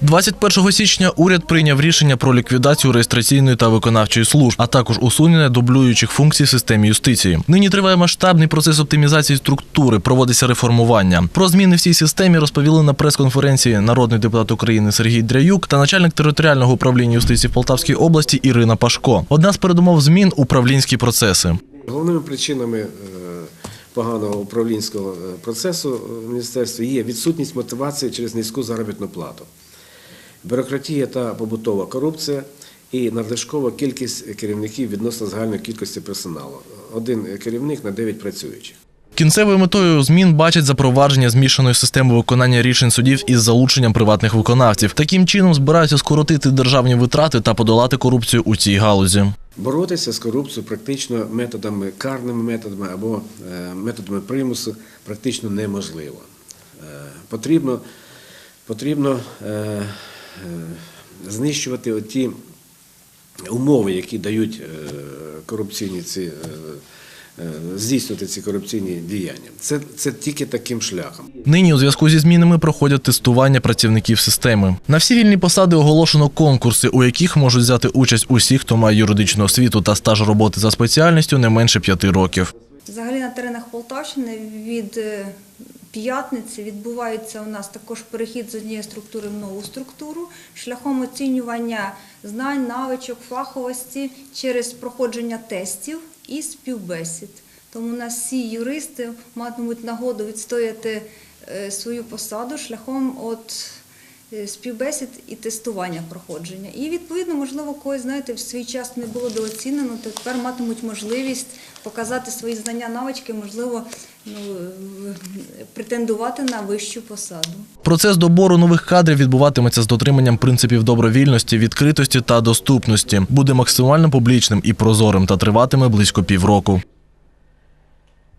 21 січня уряд прийняв рішення про ліквідацію реєстраційної та виконавчої служб, а також усунення дублюючих функцій в системі юстиції. Нині триває масштабний процес оптимізації структури, проводиться реформування. Про зміни в цій системі розповіли на прес-конференції народний депутат України Сергій Дряюк та начальник територіального управління юстиції в Полтавській області Ірина Пашко. Одна з передумов змін управлінські процеси. Головними причинами е, поганого управлінського е, процесу в міністерстві є відсутність мотивації через низьку заробітну плату, бюрократія та побутова корупція і надлишкова кількість керівників відносно загальної кількості персоналу. Один керівник на 9 працюючих. Кінцевою метою змін бачать запровадження змішаної системи виконання рішень судів із залученням приватних виконавців. Таким чином збираються скоротити державні витрати та подолати корупцію у цій галузі. Боротися з корупцією практично методами, карними методами або е, методами примусу практично неможливо. Е, Потрібно, потрібно е, знищувати ті умови, які дають корупційні ці. Е, Здійснювати ці корупційні діяння. Це, це тільки таким шляхом. Нині у зв'язку зі змінами проходять тестування працівників системи. На всі вільні посади оголошено конкурси, у яких можуть взяти участь усі, хто має юридичну освіту та стаж роботи за спеціальністю не менше п'яти років. Взагалі на теренах Полтавщини від е, п'ятниці відбувається у нас також перехід з однієї структури в нову структуру шляхом оцінювання знань, навичок, фаховості через проходження тестів і співбесід. Тому у нас всі юристи матимуть нагоду відстояти е, свою посаду шляхом от співбесід і тестування проходження. І відповідно, можливо, когось знаєте, в свій час не було дооцінено, то тепер матимуть можливість показати свої знання, навички, можливо, ну, е, претендувати на вищу посаду. Процес добору нових кадрів відбуватиметься з дотриманням принципів добровільності, відкритості та доступності. Буде максимально публічним і прозорим та триватиме близько півроку.